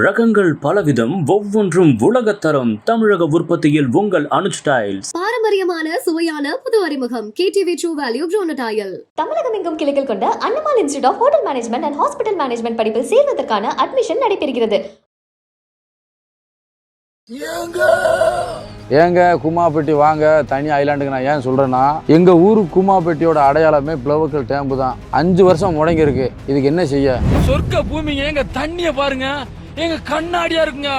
ரகங்கள் பலவிதம் ஒவ்வொன்றும் உலகத்தரம் தமிழக உற்பத்தியில் உங்கள் அனுஜ் டைல்ஸ். பாரம்பரியமான சுவையான புது அறிமுகம். கேடிவி ட்ரூ வேல்யூ ப்ரோனடாயல் தமிழகம் எங்கும் கிளைகள் கொண்ட Annamal institute of hotel management and hospital management படிப்பில் சேர்வதற்கான அட்மிஷன் நடைபெறுகிறது. ஏங்க! குமாப்பட்டி வாங்க. தனி ஐலாண்டுக்கு நான் ஏன் சொல்கிறேன்னா எங்கள் ஊர் குமாப்பட்டியோட அடையாளமே பிளவுக்கல் டேம்பு தான். அஞ்சு வருஷம் முடங்கி இருக்கு இதுக்கு என்ன செய்ய? சொர்க்க பூமிங்க எங்க தண்ணிய பாருங்க. எங்க கண்ணாடியா இருக்குங்க.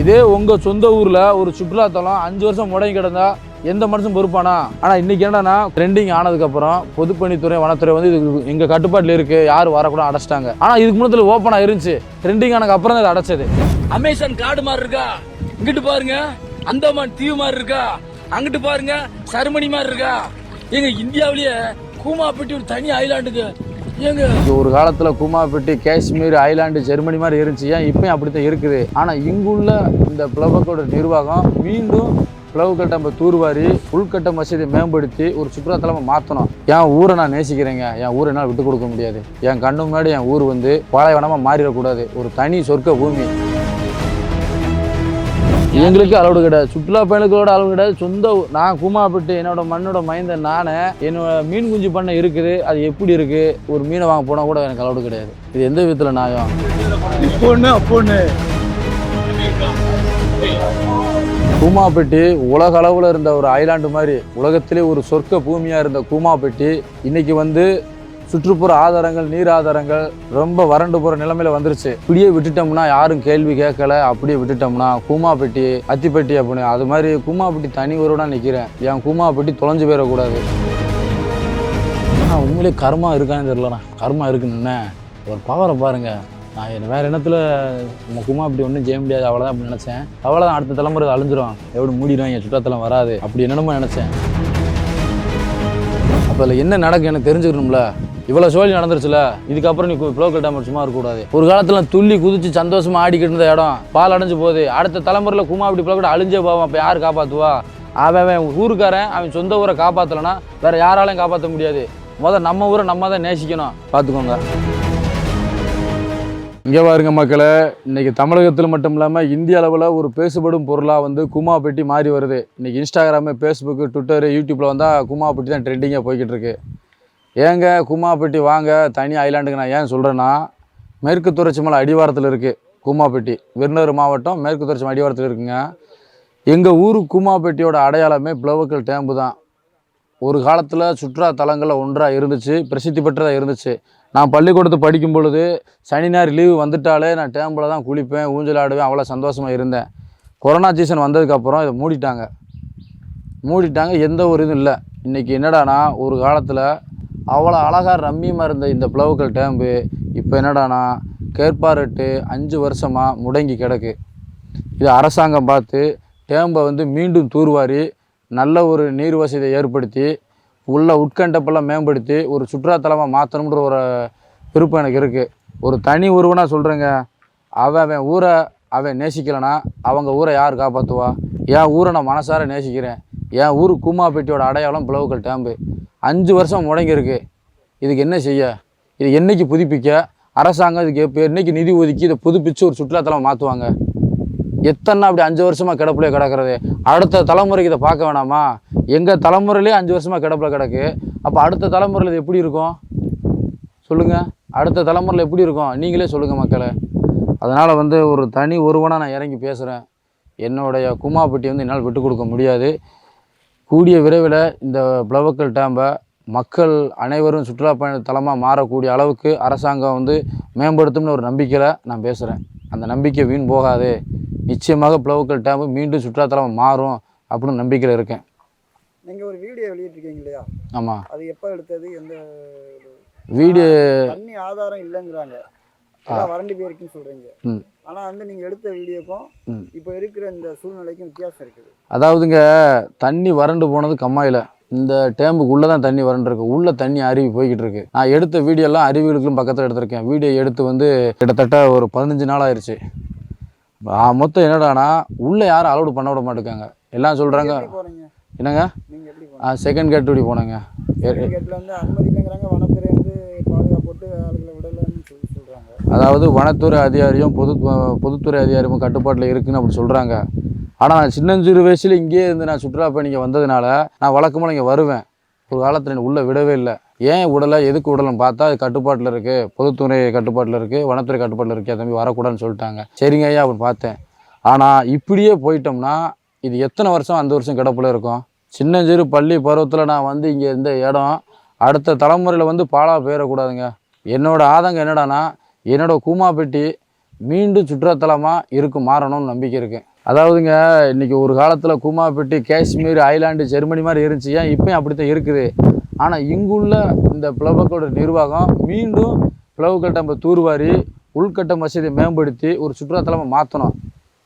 இதே உங்கள் சொந்த ஊரில் ஒரு சுற்றுலாத்தலம் அஞ்சு வருஷம் முடங்கி கிடந்தா எந்த மனுஷன் பொறுப்பானா? ஆனால் இன்னைக்கு என்னன்னா ட்ரெண்டிங் ஆனதுக்கப்புறம் பொதுப்பணித்துறை வனத்துறை வந்து இது எங்கள் கட்டுப்பாட்டில் இருக்கு. யாரும் வரக்கூடாது அடைச்சிட்டாங்க. ஆனால் இதுக்கு முன்னத்தில் ஓப்பனாக இருந்துச்சு ட்ரெண்டிங் ஆனதுக்கு அப்புறம் தான் இது அடைச்சது. அமேசான் காடு மாதிரி இருக்கா? இங்கிட்டு பாருங்க. அந்தமான் தீவு மாதிரி இருக்கா? அங்கிட்டு பாருங்க. சருமணி மாதிரி இருக்கா? எங்க இந்தியாவிலேயே கூமாப்பட்டி ஒரு தனி இங்க ஒரு காலத்தில் குமாப்பட்டி காஷ்மீர் ஐலாண்டு ஜெர்மனி மாதிரி இருந்துச்சு. ஏன் இப்பயும் அப்படித்தான் இருக்குது? ஆனால் இங்குள்ள இந்த பிளவக்கோட நிர்வாகம் மீண்டும் பிளவு நம்ம தூர்வாரி உள்கட்ட மசதியை மேம்படுத்தி ஒரு சுற்றுலாத்தலமாக மாற்றணும் என் ஊரை நான் நேசிக்கிறேங்க? என் ஊரை என்னால் விட்டு கொடுக்க முடியாது. என் கண்ணு முன்னாடி என் ஊர் வந்து பாலைவனமாக மாறிடக்கூடாது. ஒரு தனி சொர்க்க பூமி. எங்களுக்கு அளவு கிடையாது. சுற்றுலா பயணிகளோட அளவு கிடையாது. சொந்த நான் கூமாப்பட்டு என்னோட மண்ணோட மைந்தன் நானே என்னோட மீன் குஞ்சு பண்ணை இருக்குது. அது எப்படி இருக்கு? ஒரு மீனை வாங்க போனால் கூட எனக்கு அளவு கிடையாது. இது எந்த விதத்தில் நியாயம்? பொண்ணு அப்பொண்ணு கூமாப்பட்டி உலக அளவில் இருந்த ஒரு ஐலாண்டு மாதிரி உலகத்திலே ஒரு சொர்க்க பூமியாக இருந்த கூமாப்பட்டி இன்னைக்கு வந்து சுற்றுப்புற ஆதாரங்கள் நீர் ஆதாரங்கள் ரொம்ப வறண்டு போகிற நிலைமையில வந்துருச்சு. இப்படியே விட்டுட்டோம்னா யாரும் கேள்வி கேட்கல. அப்படியே விட்டுட்டோம்னா கூமாப்பட்டி அத்திப்பட்டி அப்படின்னு. அது மாதிரி கூமாப்பட்டி தனி ஒருவனா நிற்கிறேன் என் கூமாப்பட்டி தொலைஞ்சு போயிடக்கூடாது. ஆனால் உண்மையிலே கர்மா இருக்கான்னு தெரியலண்ணா கர்மா இருக்குன்னு ஒரு பவரை பாருங்க. நான் என்ன- வேற இனத்துல நம்ம குமா அப்படி ஒன்றும் செய்ய முடியாது. அவ்வளோதான் அப்படி நினச்சேன். அவ்வளோதான் அடுத்த தலைமுறை அழிஞ்சிரும். எப்படி மூடிடும் என் சுற்றத்தலம் வராது. அப்படி என்னென்னமோ நினச்சேன். அப்போ அதில் என்ன நடக்கும் எனக்கு தெரிஞ்சுக்கணும்ல. இவ்வளோ சோழி நடந்துருச்சுல? இதுக்கப்புறம் நீ ப்ளோக்கல் டேமர் சும்மா இருக்கக்கூடாது. ஒரு காலத்தில் துள்ளி குதிச்சு சந்தோஷமா ஆடிக்கிட்டு இருந்த இடம் பால் அடைஞ்சு போகுது. அடுத்த தலைமுறையில் குமா அப்படி ப்ளோக்கல் அழிஞ்சே போவான். அப்போ யார் காப்பாற்றுவா அவன் அவன் ஊருக்காரன் அவன் சொந்த ஊரை காப்பாற்றலைன்னா வேற யாராலையும் காப்பாற்ற முடியாது. முதல் நம்ம ஊரை நம்ம தான் நேசிக்கணும். பார்த்துக்கோங்க இங்கே பாருங்க மக்களை இன்னைக்கு தமிழகத்தில் மட்டும் இல்லாமல் இந்திய அளவில் ஒரு பேசுபடும் பொருளாக வந்து குமா பெட்டி மாறி வருது. இன்னைக்கு இன்ஸ்டாகிராமு ஃபேஸ்புக்கு ட்விட்டரு யூடியூப்பில் வந்தால் குமா பெட்டி தான் ட்ரெண்டிங்காக போய்கிட்டு இருக்கு. ஏங்க கூமாப்பட்டி வாங்க தனி ஐலாண்டுக்கு நான் ஏன் சொல்கிறேன்னா மேற்கு தொடர்ச்சி மலை அடிவாரத்தில் இருக்குது கூமாப்பட்டி விருதுநகர் மாவட்டம் மேற்கு தொடர்ச்சி மலை அடிவாரத்தில் இருக்குங்க. எங்கள் ஊர் கூமாப்பட்டியோட அடையாளமே பிளவுக்கல் டேம்பு தான். ஒரு காலத்தில் சுற்றுலா தலங்களில் ஒன்றாக இருந்துச்சு பிரசித்தி பெற்றதாக இருந்துச்சு. நான் பள்ளிக்கூடத்து படிக்கும் பொழுது சனி ஞாயிறு லீவு வந்துட்டாலே நான் டேம்பில் தான் குளிப்பேன் ஊஞ்சல் ஆடுவேன் அவ்வளோ சந்தோஷமாக இருந்தேன். கொரோனா சீசன் வந்ததுக்கப்புறம் இதை மூடிட்டாங்க. மூடிட்டாங்க எந்த ஒரு இதுவும் இல்லை. இன்றைக்கி என்னடானா ஒரு காலத்தில் அவ்வளோ அழகாக ரம்மியமாக இருந்த இந்த பிளவுக்கல் டேம்பு இப்போ என்னடானா கேட்பாரட்டு அஞ்சு வருஷமாக முடங்கி கிடக்கு. இது அரசாங்கம் பார்த்து டேம்பை வந்து மீண்டும் தூர்வாரி நல்ல ஒரு நீர் வசதியை ஏற்படுத்தி உள்ள உட்கண்டப்பெல்லாம் மேம்படுத்தி ஒரு சுற்றுலாத்தலமாக மாற்றணுன்ற ஒரு விருப்பம் எனக்கு இருக்குது ஒரு தனி உருவனாக சொல்கிறேங்க அவன் அவன் ஊரை அவன் நேசிக்கலைன்னா அவங்க ஊரை யார் காப்பாற்றுவா என் ஊரை நான் மனசார நேசிக்கிறேன். என் ஊர் கூமாப்பேட்டியோட அடையாளம் பிளவுக்கல் டேம்பு. அஞ்சு வருஷம் முடங்கியிருக்கு. இதுக்கு என்ன செய்ய? இது என்னைக்கு புதுப்பிக்க? அரசாங்கம் இதுக்கு எப்போ என்றைக்கு நிதி ஒதுக்கி இதை புதுப்பித்து ஒரு சுற்றுலாத்தலம் மாற்றுவாங்க எத்தனை அப்படி அஞ்சு வருஷமாக கிடப்புல கிடக்கிறது? அடுத்த தலைமுறைக்கு இதை பார்க்க வேணாமா? எங்கள் தலைமுறையிலே அஞ்சு வருஷமாக கிடப்புல கிடக்கு. அப்போ அடுத்த தலைமுறையில் இது எப்படி இருக்கும்? சொல்லுங்கள் அடுத்த தலைமுறையில் எப்படி இருக்கும்? நீங்களே சொல்லுங்கள் மக்களை. அதனால் வந்து ஒரு தனி ஒருவனாக நான் இறங்கி பேசுகிறேன் என்னுடைய குமாப்பட்டி வந்து என்னால் விட்டு கொடுக்க முடியாது. கூடிய விரைவில் இந்த பிளவக்கல் டேம்பை மக்கள் அனைவரும் சுற்றுலா பயண தலமாக மாறக்கூடிய அளவுக்கு அரசாங்கம் வந்து மேம்படுத்தும்னு ஒரு நம்பிக்கையில் நான் பேசுகிறேன் அந்த நம்பிக்கை வீண் போகாது. நிச்சயமாக பிளவுக்கல் டேம்பு மீண்டும் சுற்றுலாத்தலமாக மாறும் அப்படின்னு நம்பிக்கையில் இருக்கேன். நீங்கள் ஒரு வீடியோ வெளியிட்டிருக்கீங்க இல்லையா? ஆமாம் அது எப்போ எடுத்தது? எந்த வீடு தண்ணி ஆதாரம் இல்லைங்கிறாங்க. வறண்டு போயிருக்குன்னு சொல்கிறீங்க ம். ஆனால் வந்து நீங்கள் எடுத்த வீடியோக்கும். இப்போ இருக்கிற இந்த சூழ்நிலைக்கும் வித்தியாசம் இருக்குது. அதாவதுங்க தண்ணி வறண்டு போனது கம்மாயில். இந்த டேம்புக்குள்ளே தான் தண்ணி வறண்டுருக்கு உள்ளே தண்ணி அருவி போய்கிட்டு இருக்கு. நான் எடுத்த வீடியோலாம் அருவிகளுக்கும் பக்கத்தில் எடுத்திருக்கேன். வீடியோ எடுத்து வந்து கிட்டத்தட்ட ஒரு பதினஞ்சு நாள் ஆயிடுச்சு மொத்தம் என்னடானா உள்ளே யாரும் அலோடு பண்ண விட மாட்டேங்காங்க எல்லாம் சொல்கிறாங்க என்னங்க? செகண்ட் கேட் இப்படி போனேங்க எ- எ- கேட்டில் வந்து அனுமதி இல்லைங்கிறாங்க வனத்துறை வந்து பாதுகாப்பு போட்டு ஆளுகளை விடலைன்னு சொல்லி சொல்கிறாங்க அதாவது வனத்துறை அதிகாரியும் பொது பொதுத்துறை அதிகாரியும் கட்டுப்பாட்டில் இருக்குன்னு அப்படி சொல்கிறாங்க ஆனால் நான் சின்னஞ்சிறு வயசில் இங்கேயே இருந்து நான் சுற்றுலா பயணிக்க வந்ததுனால நான் வழக்கமாக இங்கே வருவேன். ஒரு காலத்தில் என்னை உள்ளே விடவே இல்லை. ஏன் விடலை எதுக்கு விடலைன்னு பார்த்தா அது கட்டுப்பாட்டில் இருக்குது பொதுத்துறை கட்டுப்பாட்டில் இருக்குது வனத்துறை கட்டுப்பாட்டில் இருக்கே. தம்பி வரக்கூடாதுன்னு சொல்லிட்டாங்க. சரிங்க ஐயா அப்படின்னு பார்த்தேன். ஆனால் இப்படியே போயிட்டோம்னா இது எத்தனை வருஷம் அந்த வருஷம் கிடப்பில் இருக்கும்? சின்னஞ்சிறு பள்ளி பருவத்தில் நான் வந்து இங்கே இருந்த இடம் அடுத்த தலைமுறையில் வந்து பாலாக போயிடக்கூடாதுங்க. என்னோடய ஆதங்கம் என்னடானா என்னோடய கூமாப்பட்டி மீண்டும் சுற்றுலாத்தலமாக இருக்கும் மாறணும்னு நம்பிக்கை இருக்குது அதாவதுங்க இன்றைக்கி ஒரு காலத்தில் கூமாப்பட்டி காஷ்மீர் ஐலாண்டு ஜெர்மனி மாதிரி இருந்துச்சு. ஏன் இப்பவும் அப்படி தான் இருக்குது? ஆனால் இங்குள்ள இந்த பிளவக்களோட நிர்வாகம் மீண்டும் பிளவுக்கட்டம்பை நம்ம தூர்வாரி உள்கட்டம் வசதியை மேம்படுத்தி ஒரு சுற்றுலாத்தலமாக மாற்றணும்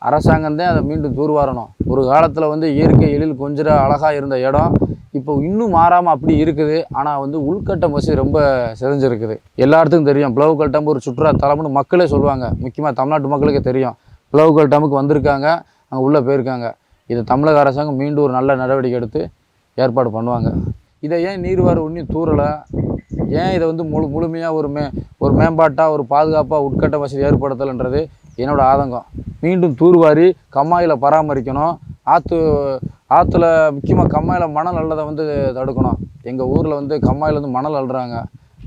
அரசாங்கம் தான் அதை மீண்டும் தூர்வாரணும். ஒரு காலத்தில் வந்து இயற்கை எழில் கொஞ்சம் அழகாக இருந்த இடம். இப்போ இன்னும் மாறாமல் அப்படி இருக்குது. ஆனால் வந்து உள்கட்டம் வசதி ரொம்ப சிதஞ்சிருக்குது. எல்லாத்துக்கும் தெரியும். பிளவுக்கல் டம்பு ஒரு சுற்றுலா தலம்னு மக்களே சொல்லுவாங்க. முக்கியமாக தமிழ்நாட்டு மக்களுக்கே தெரியும். பிளவுக்கல் டம்புக்கு வந்திருக்காங்க. அங்கே உள்ளே போயிருக்காங்க. இது தமிழக அரசாங்கம் மீண்டும் ஒரு நல்ல நடவடிக்கை எடுத்து ஏற்பாடு பண்ணுவாங்க. இதை ஏன் நீர்வாறு ஒன்றும் தூரலை ஏன் இதை வந்து முழு முழுமையாக ஒரு மே ஒரு மேம்பாட்டாக ஒரு பாதுகாப்பாக உட்கட்ட வசதி ஏற்படுத்தலைன்றது என்னோடய ஆதங்கம். மீண்டும் தூர்வாரி கம்மாயில் பராமரிக்கணும். ஆற்று ஆற்றுல முக்கியமாக கம்மாயில் மணல் அள்ளதை வந்து தடுக்கணும். எங்கள் ஊரில் வந்து கம்மாயில் வந்து மணல் அள்ளுறாங்க.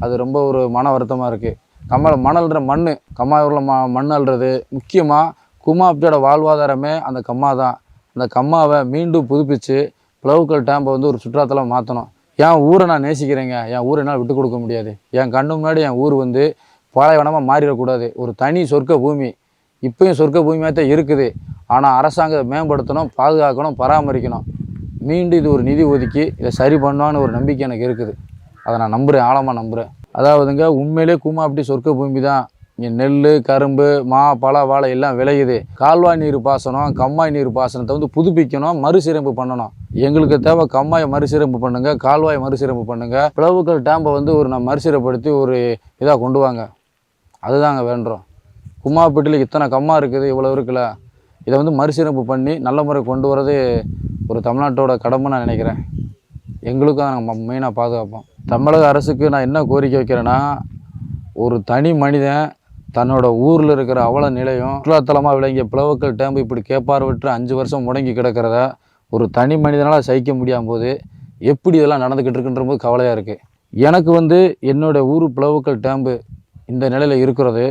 அது ரொம்ப ஒரு மன வருத்தமாக இருக்குது கம்மாயில் மணல்ன்ற மண் கம்மாயூரில் ம மண் அள்ளுறது முக்கியமாக குமாப்டியோட வாழ்வாதாரமே அந்த கம்மா தான். அந்த கம்மாவை மீண்டும் புதுப்பித்து பிளவுக்கல் டேம்பை வந்து ஒரு சுற்றுலாத்தலம் மாற்றணும் என் ஊரை நான் நேசிக்கிறேங்க. என் ஊரை என்னால் விட்டு கொடுக்க முடியாது. என் கண்ணு முன்னாடி என் ஊர் வந்து பாலைவனமாக மாறிடக்கூடாது. ஒரு தனி சொர்க்க பூமி. இப்பயும் சொர்க்க பூமியாக தான் இருக்குது. ஆனால் அரசாங்கம் மேம்படுத்தணும் பாதுகாக்கணும் பராமரிக்கணும். மீண்டும் இது ஒரு நிதி ஒதுக்கி இதை சரி பண்ணுவான்னு ஒரு நம்பிக்கை எனக்கு இருக்குது. அதை நான் நம்புகிறேன் ஆழமாக நம்புகிறேன் அதாவதுங்க உண்மையிலே அப்படி சொர்க்க பூமி தான். இங்கே நெல் கரும்பு மா பழ வாழை எல்லாம் விளையுது. கால்வாய் நீர் பாசனம் கம்மாய் நீர் பாசனத்தை வந்து புதுப்பிக்கணும் மறுசீரமைப்பு பண்ணணும். எங்களுக்கு தேவை கம்மாயை மறுசீரமைப்பு பண்ணுங்கள் கால்வாய் மறுசீரமைப்பு பண்ணுங்கள் பிளவுக்கல் டேம்பை வந்து ஒரு நான் மறுசீரப்படுத்தி ஒரு இதாக கொண்டு வாங்க. அதுதாங்க வேண்டுறோம். கும்மாப்பட்டியில் இத்தனை கம்மா இருக்குது இவ்வளோ இருக்குல்ல? இதை வந்து மறுசீரமைப்பு பண்ணி நல்ல முறை கொண்டு வரது ஒரு தமிழ்நாட்டோட கடமை நான் நினைக்கிறேன். எங்களுக்கும் அதை நாங்கள் மெயினாக பாதுகாப்போம். தமிழக அரசுக்கு நான் என்ன கோரிக்கை வைக்கிறேன்னா ஒரு தனி மனிதன் தன்னோட ஊரில் இருக்கிற அவல நிலையும் சுற்றுலாத்தலமாக விளங்கிய பிளவுக்கல் டேம்பு இப்படி கேப்பார் விட்டு அஞ்சு வருஷம் முடங்கி கிடக்கிறத ஒரு தனி மனிதனால் சகிக்க முடியாம போது எப்படி இதெல்லாம் நடந்துக்கிட்டு இருக்குன்ற போது கவலையாக இருக்குது எனக்கு வந்து என்னோட ஊர் பிளவுக்கல் டேம்பு இந்த நிலையில் இருக்கிறது.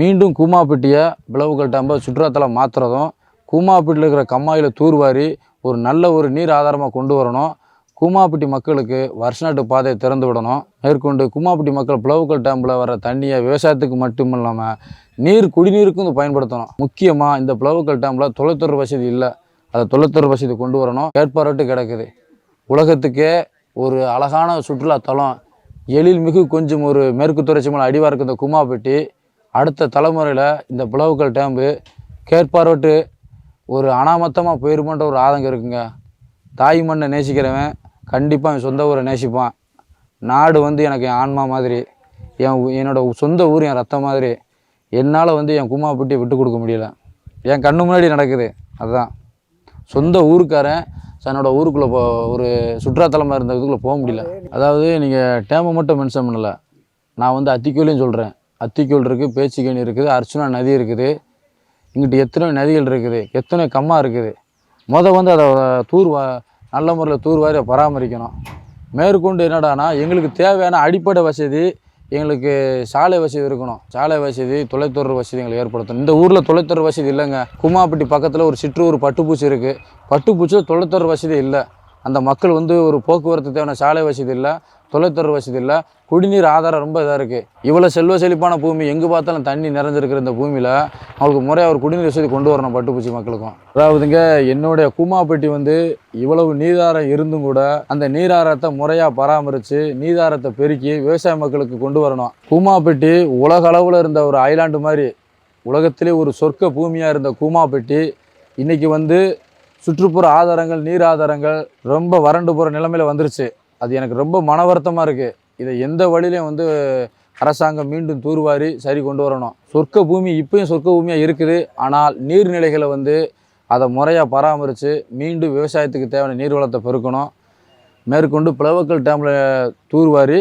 மீண்டும் கூமாப்பட்டியை பிளவுக்கல் டேம்பை சுற்றுலாத்தலம் மாற்றுறதும் கூமாப்பட்டியில் இருக்கிற கம்மாயில் தூர்வாரி ஒரு நல்ல ஒரு நீர் ஆதாரமாக கொண்டு வரணும். கூமாப்பட்டி மக்களுக்கு வருஷநாட்டு பாதையை திறந்து விடணும். மேற்கொண்டு கூமாப்பட்டி மக்கள் பிளவுக்கல் டேம்பில் வர தண்ணியை விவசாயத்துக்கு மட்டும் இல்லாமல் நீர் குடிநீருக்கும் இது பயன்படுத்தணும். முக்கியமாக இந்த பிளவுக்கல் டேம்பில் தொலைத்தொடர் வசதி இல்லை. அதை தொலைத்தொடர் வசதி கொண்டு வரணும். ஏற்பாடு கிடக்குது. உலகத்துக்கே ஒரு அழகான சுற்றுலாத்தலம். எழில்மிகு கொஞ்சம் ஒரு மேற்கு தொடர்ச்சி மலை அடிவாருக்கு இந்த கூமாப்பட்டி அடுத்த தலைமுறையில் இந்த பிளவுக்கல் டேம்பு கேட்பார்வட்டு ஒரு அனாமத்தமாக போயிருமான்ற ஒரு ஆதங்கம் இருக்குங்க. தாய் மண்ணை நேசிக்கிறவன் கண்டிப்பாக என் சொந்த ஊரை நேசிப்பான். நாடு வந்து எனக்கு என் ஆன்மா மாதிரி என் என்னோடய சொந்த ஊர் என் ரத்தம் மாதிரி என்னால் வந்து என் கும்மாப்பட்டியை விட்டு கொடுக்க முடியல. என் கண்ணு முன்னாடி நடக்குது அதுதான் சொந்த ஊருக்காரன் தன்னோட ஊருக்குள்ளே போ ஒரு சுற்றுலாத்தலமாக இருந்த இதுக்குள்ளே போக முடியல. அதாவது நீங்கள் டேமை மட்டும் மென்ஷன் பண்ணலை. நான் வந்து அத்திக்கோலையும் சொல்கிறேன் அத்திக்கோள் இருக்குது பேச்சுக்கணி இருக்குது அர்ச்சுனா நதி இருக்குது. இங்கிட்டு எத்தனை நதிகள் இருக்குது எத்தனை கம்மா இருக்குது. முத வந்து அதை தூர் வா நல்ல முறையில் தூர்வாரி பராமரிக்கணும். மேற்கொண்டு என்னடானா எங்களுக்கு தேவையான அடிப்படை வசதி எங்களுக்கு சாலை வசதி இருக்கணும். சாலை வசதி தொலைத்தொடர் வசதி எங்களுக்கு ஏற்படுத்தணும். இந்த ஊரில் தொலைத்தொடர் வசதி இல்லைங்க. கும்மாப்பட்டி பக்கத்தில் ஒரு சிற்றூர் பட்டுப்பூச்சி இருக்குது பட்டுப்பூச்சியில் தொலைத்தொடர் வசதி இல்லை. அந்த மக்கள் வந்து ஒரு போக்குவரத்து தேவையான சாலை வசதி இல்லை. தொலைத்தொடர் வசதி இல்லை குடிநீர் ஆதாரம் ரொம்ப இதாக இருக்குது இவ்வளோ செல்வ செழிப்பான பூமி எங்கே பார்த்தாலும் தண்ணி நிறைஞ்சிருக்கிற இந்த பூமியில் அவங்களுக்கு முறையாக ஒரு குடிநீர் வசதி கொண்டு வரணும் பட்டுப்பூச்சி மக்களுக்கும். அதாவதுங்க என்னுடைய கூமாப்பட்டி வந்து இவ்வளவு நீராரம் இருந்தும் கூட அந்த நீராரத்தை முறையாக பராமரித்து நீதாரத்தை பெருக்கி விவசாய மக்களுக்கு கொண்டு வரணும். கூமாப்பட்டி உலக அளவில் இருந்த ஒரு ஐலாண்டு மாதிரி உலகத்திலே ஒரு சொர்க்க பூமியாக இருந்த கூமாப்பட்டி இன்றைக்கி வந்து சுற்றுப்புற ஆதாரங்கள் நீர் ஆதாரங்கள் ரொம்ப வறண்டு போகிற நிலமையில் வந்துருச்சு. அது எனக்கு ரொம்ப மன வருத்தமாக இருக்குது இதை எந்த வழியிலையும் வந்து அரசாங்கம் மீண்டும் தூர்வாரி சரி கொண்டு வரணும். சொர்க்க பூமி இப்பயும் சொர்க்க பூமியாக இருக்குது. ஆனால் நீர்நிலைகளை வந்து அதை முறையாக பராமரித்து மீண்டும் விவசாயத்துக்கு தேவையான நீர் வளத்தை பெருக்கணும். மேற்கொண்டு பிளவக்கல் டேமில் தூர்வாரி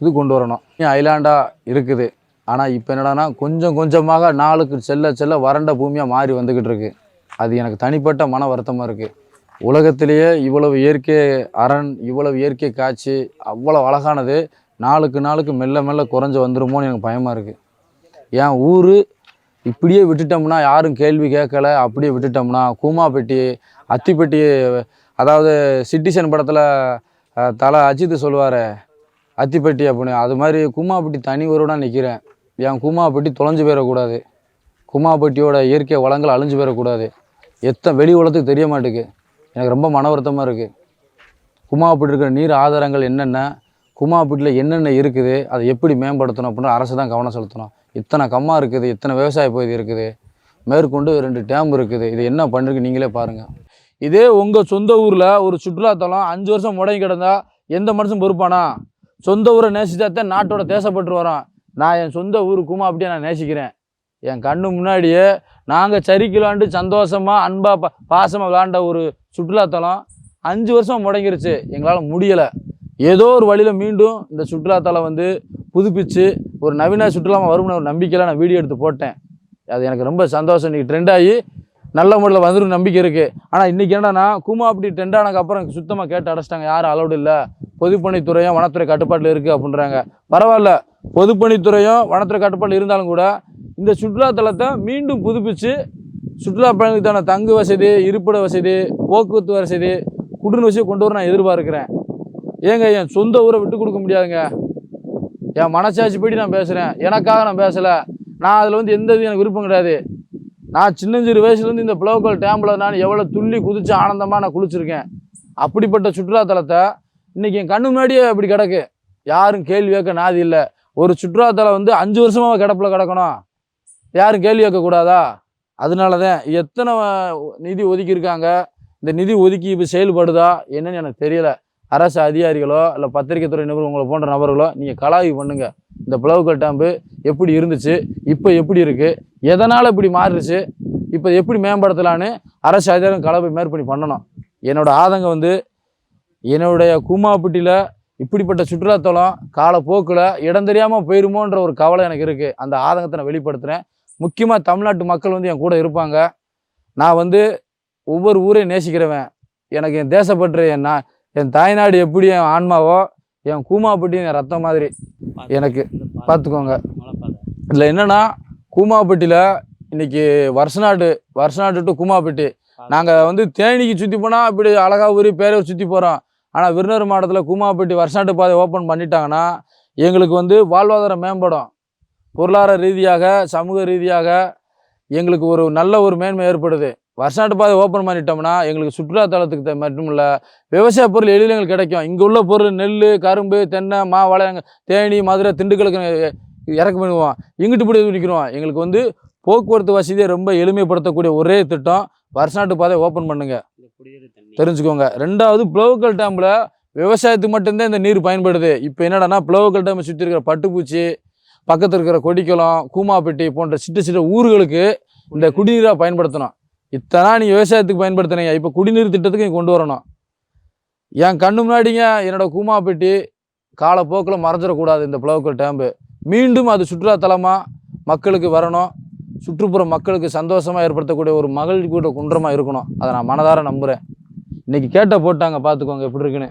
இது கொண்டு வரணும். ஐலாண்டாக இருக்குது. ஆனால் இப்போ என்னடானா கொஞ்சம் கொஞ்சமாக நாளுக்கு செல்ல செல்ல வறண்ட பூமியாக மாறி வந்துக்கிட்டு இருக்குது அது எனக்கு தனிப்பட்ட மன வருத்தமாக இருக்குது உலகத்திலேயே இவ்வளவு இயற்கை அரண் இவ்வளவு இயற்கை காட்சி அவ்வளோ அழகானது நாளுக்கு நாளுக்கு மெல்ல மெல்ல குறைஞ்சு வந்துருமோன்னு எனக்கு பயமாக இருக்குது என் ஊர் இப்படியே விட்டுட்டோம்னா யாரும் கேள்வி கேட்கல. அப்படியே விட்டுட்டோம்னா கூமாப்பட்டி அத்திப்பட்டி அதாவது சிட்டிசன் படத்தில் தலை அஜித் சொல்லுவார் அத்திப்பட்டி அப்படின்னு. அது மாதிரி கூமாப்பட்டி தனி ஒருவனா நிற்கிறேன் என் கூமாப்பட்டி தொலைஞ்சு போயிடக்கூடாது கூமாப்பட்டியோட இயற்கை வளங்கள் அழிஞ்சு போயிடக்கூடாது எத்தனை வெளி உலகத்துக்கு தெரிய மாட்டேங்குது. எனக்கு ரொம்ப மன வருத்தமாக இருக்குது குமாப்பட்டி இருக்கிற நீர் ஆதாரங்கள் என்னென்ன குமாப்பட்டியில் என்னென்ன இருக்குது அதை எப்படி மேம்படுத்தணும் அப்படின்னு அரசு தான் கவனம் செலுத்தணும். இத்தனை கம்மா இருக்குது இத்தனை விவசாய பகுதி இருக்குது மேற்கொண்டு ரெண்டு டேம் இருக்குது இது என்ன பண்ணிருக்கு நீங்களே பாருங்கள் இதே உங்கள் சொந்த ஊரில் ஒரு சுற்றுலாத்தலம் அஞ்சு வருஷம் முடங்கி கிடந்தா எந்த மனுஷன் பொறுப்பானா? சொந்த ஊரை நேசித்தாத்தான் நாட்டோட தேசப்பட்டு வரோம். நான் என் சொந்த ஊர் குமா அப்படியே நான் நேசிக்கிறேன். என் கண்ணு முன்னாடியே நாங்கள் சரிக்கலாண்டு சந்தோஷமாக அன்பாக பா பாசமாக விளாண்ட ஒரு சுற்றுலாத்தலம் அஞ்சு வருஷம் முடங்கிருச்சு. எங்களால் முடியலை. ஏதோ ஒரு வழியில் மீண்டும் இந்த சுற்றுலாத்தலம் வந்து புதுப்பிச்சு ஒரு நவீன சுற்றுலா வரும்னு ஒரு நம்பிக்கையில் நான் வீடியோ எடுத்து போட்டேன். அது எனக்கு ரொம்ப சந்தோஷம். இன்றைக்கி ட்ரெண்ட் ஆகி நல்ல முறையில் வந்துடும் நம்பிக்கை இருக்குது ஆனால் இன்றைக்கி என்னன்னா கூமா அப்படி ட்ரெண்ட் ஆனதுக்கப்புறம் சுத்தமாக கேட்டு அடைச்சிட்டாங்க. யாரும் அலௌடு இல்லை. பொதுப்பணித்துறையும் வனத்துறை கட்டுப்பாட்டில் இருக்குது அப்படின்றாங்க. பரவாயில்ல. பொதுப்பணித்துறையும் வனத்துறை கட்டுப்பாட்டில் இருந்தாலும் கூட இந்த சுற்றுலாத்தலத்தை மீண்டும் புதுப்பித்து சுற்றுலா பயணிகளுக்கான தங்கு வசதி இருப்பிட வசதி போக்குவரத்து வசதி குடிநீர் வசதி கொண்டு வர நான் எதிர்பார்க்கிறேன். ஏங்க என் சொந்த ஊரை விட்டு கொடுக்க முடியாதுங்க. என் மனசாட்சி படி நான் பேசுகிறேன் எனக்காக நான் பேசலை. நான் அதில் வந்து எந்த இது எனக்கு விருப்பம் கிடையாது. நான் சின்னஞ்சிறு வயசுலேருந்து இந்த பிளவுக்கல் டேம்பில் நான் எவ்வளோ துள்ளி குதித்து ஆனந்தமாக நான் குளிச்சிருக்கேன். அப்படிப்பட்ட சுற்றுலாத்தலத்தை இன்றைக்கி என் கண்ணு முன்னாடியே அப்படி கிடக்கு. யாரும் கேள்வி கேட்க நாதி இல்லை. ஒரு சுற்றுலாத்தலம் வந்து அஞ்சு வருஷமாக கிடப்பில் கிடக்கணும். யாரும் கேள்வி கேட்கக்கூடாதா? அதனால தான் எத்தனை நிதி ஒதுக்கியிருக்காங்க? இந்த நிதி ஒதுக்கி இப்போ செயல்படுதா? என்னன்னு எனக்கு தெரியல. அரசு அதிகாரிகளோ இல்லை பத்திரிகை துறை நிபுணர் உங்களை போன்ற நபர்களோ நீங்கள் கலாய்வு பண்ணுங்க. இந்த புலவுக்கல் டேம்பு எப்படி இருந்துச்சு? இப்போ எப்படி இருக்குது எதனால் இப்படி மாறிடுச்சு இப்போ எப்படி மேம்படுத்தலான்னு அரசு அதிகாரம் கலவை மேற்பணி பண்ணணும். என்னோடய ஆதங்கம் வந்து என்னுடைய கூமாப்பட்டியில் இப்படிப்பட்ட சுற்றுலாத்தலம் காலப்போக்கில் இடம் தெரியாமல் போயிருமோன்ற ஒரு கவலை எனக்கு இருக்குது அந்த ஆதங்கத்தை நான் வெளிப்படுத்துகிறேன் முக்கியமாக தமிழ்நாட்டு மக்கள் வந்து என் கூட இருப்பாங்க. நான் வந்து ஒவ்வொரு ஊரையும் நேசிக்கிறவன். எனக்கு என் தேசப்பற்று என் நா என் தாய்நாடு எப்படி என் ஆன்மாவோ என் கூமாப்பட்டி என் ரத்தம் மாதிரி எனக்கு பார்த்துக்கோங்க இதில் என்னன்னா கூமாப்பட்டியில் இன்னைக்கு வருஷநாடு வருஷநாடு டு கூமாப்பட்டி. நாங்கள் வந்து தேனிக்கு சுற்றி போனால் இப்படி அழகா ஊரி பேரூர் சுற்றி போகிறோம் ஆனால் விருதுநகர் மாவட்டத்தில் கூமாப்பட்டி வருஷநாட்டு பாதை ஓப்பன் பண்ணிட்டாங்கன்னா எங்களுக்கு வந்து வாழ்வாதாரம் மேம்படும். பொருளாதார ரீதியாக சமூக ரீதியாக எங்களுக்கு ஒரு நல்ல ஒரு மேன்மை ஏற்படுது. வருஷநாட்டு பாதை ஓப்பன் பண்ணிட்டோம்னா எங்களுக்கு சுற்றுலாத்தலத்துக்கு த- மட்டும் இல்லை விவசாய பொருள் எளிதில் எங்களுக்கு கிடைக்கும். இங்கே உள்ள பொருள் நெல் கரும்பு தென்னை மா வாழை தேனி மதுரை திண்டுக்கலுக்கு இறக்கு பண்ணுவோம் இங்கிட்டு இப்படி நிற்கிறோம் எங்களுக்கு வந்து போக்குவரத்து வசதியை ரொம்ப எளிமைப்படுத்தக்கூடிய ஒரே திட்டம் வருஷநாட்டு பாதை ஓப்பன் பண்ணுங்க. தெரிஞ்சுக்கோங்க. ரெண்டாவது புலவுக்கல் டேமில் விவசாயத்துக்கு மட்டும்தான் இந்த நீர் பயன்படுது. இப்போ என்னடானா பிளவுக்கல் டேமை சுற்றி இருக்கிற பட்டுப்பூச்சி பக்கத்தில் இருக்கிற கொடிக்குளம் கூமாப்பட்டி போன்ற சிட்ட சிட்ட ஊர்களுக்கு இந்த குடிநீராக பயன்படுத்தணும். இத்தனை நீங்கள் விவசாயத்துக்கு பயன்படுத்துனீங்க. இப்போ குடிநீர் திட்டத்துக்கு நீங்க கொண்டு வரணும். என் கண்ணு முன்னாடிங்க என்னோட கூமாப்பட்டி காலப்போக்கில் மறைஞ்சிடக்கூடாது இந்த புலவுக்கல் டேம்பு. மீண்டும் அது சுற்றுலாத்தலமாக மக்களுக்கு வரணும். சுற்றுப்புற மக்களுக்கு சந்தோஷமாக ஏற்படுத்தக்கூடிய ஒரு மகிழ்ச்சி கூட குன்றமாக இருக்கணும். அதை நான் மனதார நம்புகிறேன் இன்னைக்கு கேட்ட போட்டாங்க பார்த்துக்கோங்க எப்படி இருக்குன்னு.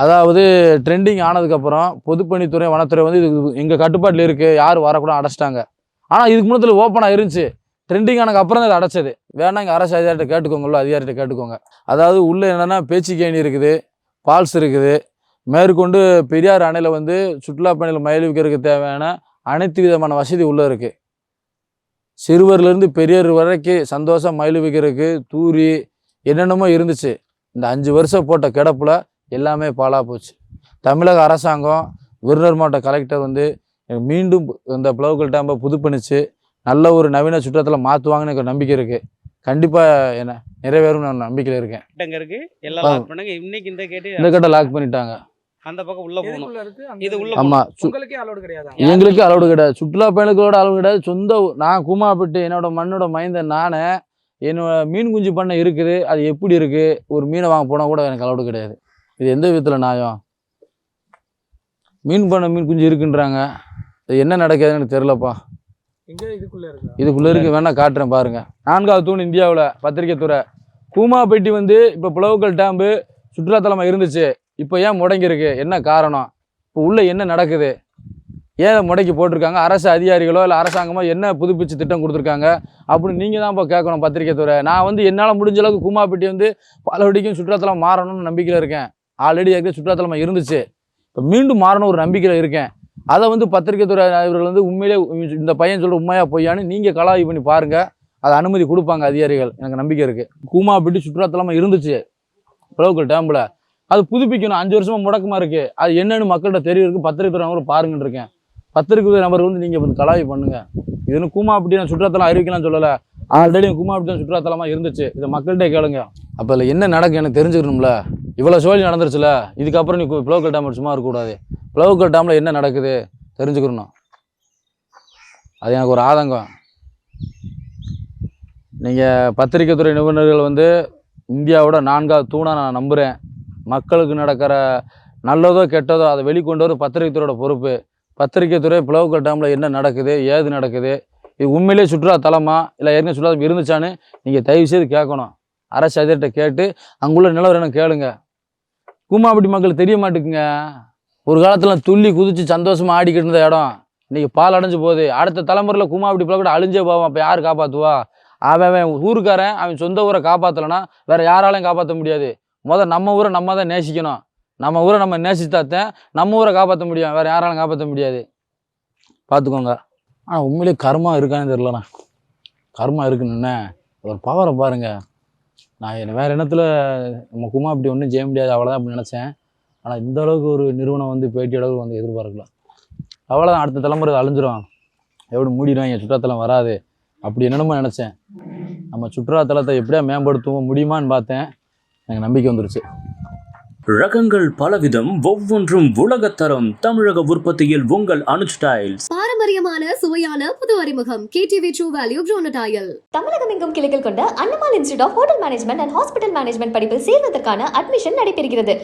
அதாவது ட்ரெண்டிங் ஆனதுக்கப்புறம் பொதுப்பணித்துறை வனத்துறை வந்து இது எங்கள் கட்டுப்பாட்டில் இருக்குது யார் வரக்கூட அடைச்சிட்டாங்க. ஆனால் இதுக்கு முன்னத்தில் ஓப்பனாக இருந்துச்சு. ட்ரெண்டிங் ஆனதுக்கு அப்புறம் தான் இதை அடைச்சது. வேணா இங்கே அரசு அதிகாரிட்ட கேட்டுக்கோங்களோ அதிகாரிட்ட கேட்டுக்கோங்க. அதாவது உள்ளே என்னென்னா பேச்சிக்கேணி இருக்குது ஃபால்ஸ் இருக்குது. மேற்கொண்டு பெரியார் அணையில் வந்து சுற்றுலா பயணிகள் மகிழ்விக்கிறதுக்கு தேவையான அனைத்து விதமான வசதி உள்ளே இருக்குது சிறுவர்லேருந்து பெரியவர் வரைக்கும் சந்தோஷம் மகிழ்விக்கிறதுக்கு தூரி என்னென்னமோ இருந்துச்சு. இந்த அஞ்சு வருஷம் போட்ட கிடப்பில் எல்லாமே பாழாக போச்சு. தமிழக அரசாங்கம் விருதுநகர் மாவட்ட கலெக்டர் வந்து எனக்கு மீண்டும் இந்த புலவுக்கல் டேம்பை புதுப்பிச்சு நல்ல ஒரு நவீன சுற்றத்தில் மாற்றுவாங்கன்னு எனக்கு ஒரு நம்பிக்கை இருக்குது கண்டிப்பாக என்ன நிறைவேறும் நான் நம்பிக்கையில் இருக்கேன். இருக்கு. எல்லாம். லாக் பண்ணுங்க. இன்னைக்கு இந்த கேட்டு இந்த கட்டை லாக் பண்ணிட்டாங்க. அந்த பக்கம் உள்ள போகணும். இது உள்ள சு உங்களுக்கே அலோடு கிடையாதா? எங்களுக்கு அலௌடு கிடையாது. சுற்றுலா பயணிகளோட அலௌடு கிடையாது. சொந்த நான் கூமாப்பட்டு என்னோட மண்ணோட மைந்தன் நானே என்னோட மீன் குஞ்சு பண்ணை இருக்குது. அது எப்படி இருக்குது ஒரு மீனை வாங்க போனால் கூட எனக்கு அலௌடு கிடையாது. இது எந்த விதத்தில் நியாயம்? மீன் பண்ண மீன் குஞ்சு இருக்குன்றாங்க. இது என்ன நடக்குதுன்னு எனக்கு தெரிலப்பா இதுக்குள்ள இருக்கா? இதுக்குள்ளே இருக்கு வேணா காட்டுறேன் பாருங்க. நான்காவது தூண் இந்தியாவில் பத்திரிக்கை துறை. கூமாப்பேட்டி வந்து இப்போ புலவுக்கல் டேம்பு சுற்றுலாத்தலமாக இருந்துச்சு. இப்போ ஏன் முடங்கியிருக்கு? என்ன காரணம்? இப்போ உள்ள என்ன நடக்குது? ஏன் முடக்கி போட்டிருக்காங்க? அரசு அதிகாரிகளோ இல்லை அரசாங்கமோ என்ன புதுப்பிச்சு திட்டம் கொடுத்துருக்காங்க? அப்படின்னு நீங்கள் தான் இப்போ கேட்கணும் பத்திரிக்கை துறை. நான் வந்து என்னால் முடிஞ்ச அளவுக்கு கூமாப்பேட்டி வந்து பலவடிக்கும் சுற்றுலாத்தலம் மாறணும்னு நம்பிக்கையில் இருக்கேன். ஆல்ரெடி ஏற்கனவே சுற்றுலாத்தலமாக இருந்துச்சு. இப்போ மீண்டும் மாறணும் ஒரு நம்பிக்கையில் இருக்கேன். அதை வந்து பத்திரிகை துறை இவர்கள் வந்து உண்மையிலே இந்த பையன் சொல்கிற உண்மையாக பொய்யான்னு நீங்கள் கலாய்வு பண்ணி பாருங்கள் அதை அனுமதி கொடுப்பாங்க அதிகாரிகள். எனக்கு நம்பிக்கை இருக்குது கூமாப்பேட்டி சுற்றுலாத்தலமாக இருந்துச்சு. புலவுக்கல் டேம்பில் அது புதுப்பிக்கணும். அஞ்சு வருஷமாக முடக்கமாக இருக்குது அது என்னென்னு மக்கள்கிட்ட தெரியும் இருக்குது பத்திரிகை துறை பாருங்கன்னு இருக்கேன். பத்திரிக்கை துறை வந்து நீங்கள் வந்து கலாவி பண்ணுங்க. இது கூமா கூமாப்பட்டி நான் சுற்றுலாத்தலம் அறிவிக்கலாம் சொல்லலை. ஆல்ரெடி கூமாப்பட்டி தான் சுற்றுலாத்தலமாக இருந்துச்சு. இதை மக்கள்கிட்ட கேளுங்க. அப்போ இல்லை என்ன நடக்கும் எனக்கு தெரிஞ்சுக்கணும்ல? இவ்வளோ சோழி நடந்துருச்சுல? இதுக்கப்புறம் நீ புலவுக்கல் டேம் சும்மா இருக்கக்கூடாது ப்ளோக்கல் டேமில் என்ன நடக்குது? தெரிஞ்சுக்கணும். அது எனக்கு ஒரு ஆதங்கம். நீங்கள் பத்திரிக்கைத்துறை நிபுணர்கள் வந்து இந்தியாவோட நான்காவது தூணாக நான் நம்புகிறேன் மக்களுக்கு நடக்கிற நல்லதோ கெட்டதோ அதை வெளிக்கொண்டு வர பத்திரிக்கைத்துறையோட பொறுப்பு. பத்திரிக்கை துறை புலவுக்கல் டேமில் என்ன நடக்குது ஏது நடக்குது? இது உண்மையிலே சுற்றுலா தலமா? இல்லை ஏற்கனவே சுற்றுலா இருந்துச்சான்னு நீங்கள் தயவு செய்து கேட்கணும். அரசு அதிகாரிகிட்ட கேட்டு அங்குள்ள நிலவரம் கேளுங்க. கூமாபட்டி மக்களுக்கு தெரிய மாட்டேங்குங்க. ஒரு காலத்தில் துள்ளி குதித்து சந்தோஷமாக ஆடிக்கிட்டு இருந்த இடம். இன்றைக்கி பால் அடைஞ்சு போகுது. அடுத்த தலைமுறையில் கூமாபட்டி பிள்ளை கூட அழிஞ்சே போவான். அப்போ யார் காப்பாற்றுவா அவன் அவன் ஊருக்காரன் அவன் சொந்த ஊரை காப்பாற்றலைன்னா வேறு யாராலையும் காப்பாற்ற முடியாது. முதல் நம்ம ஊரை நம்ம தான் நேசிக்கணும். நம்ம ஊரை நம்ம நேசித்தாத்தேன் நம்ம ஊரை காப்பாற்ற முடியும். வேறு யாராலும் காப்பாற்ற முடியாது. பார்த்துக்கோங்க ஆனால் உண்மையிலே கர்மா இருக்கான்னு தெரிலண்ணா கர்மா இருக்குன்னு. ஒரு பவரை பாருங்கள் நான் வேறு வேற எண்ணத்தில் நம்ம குமா அப்படி ஒன்றும் செய்ய முடியாது. அவ்வளோதான் அப்படி நினச்சேன். ஆனால் இந்த அளவுக்கு ஒரு நிறுவனம் வந்து பேட்டி அளவுக்கு வந்து எதிர்பார்க்கல. அவ்வளோதான் அடுத்த தலைமுறை அழிஞ்சிரும். எப்படி மூடிடுவாங்க சுற்றுலாத்தலம் வராது. அப்படி என்னென்னமோ நினச்சேன். நம்ம சுற்றுலாத்தலத்தை எப்படியா மேம்படுத்துவோம் முடியுமான்னு பார்த்தேன். எனக்கு நம்பிக்கை வந்துருச்சு. ரகங்கள் பலவிதம் ஒவ்வொன்றும் உலகத்தரம் தமிழக உற்பத்தியில் உங்கள் அனுஜ் டைல்ஸ். பாரம்பரியமான சுவையான புது அறிமுகம். கேடிவி ட்ரூ வேல்யூ ப்ரோனடாயல் தமிழகம் எங்கும் கிளைகள் கொண்ட Annamal institute of hotel management and hospital management படிப்பில் சேர்வதற்கான அட்மிஷன் நடைபெறுகிறது.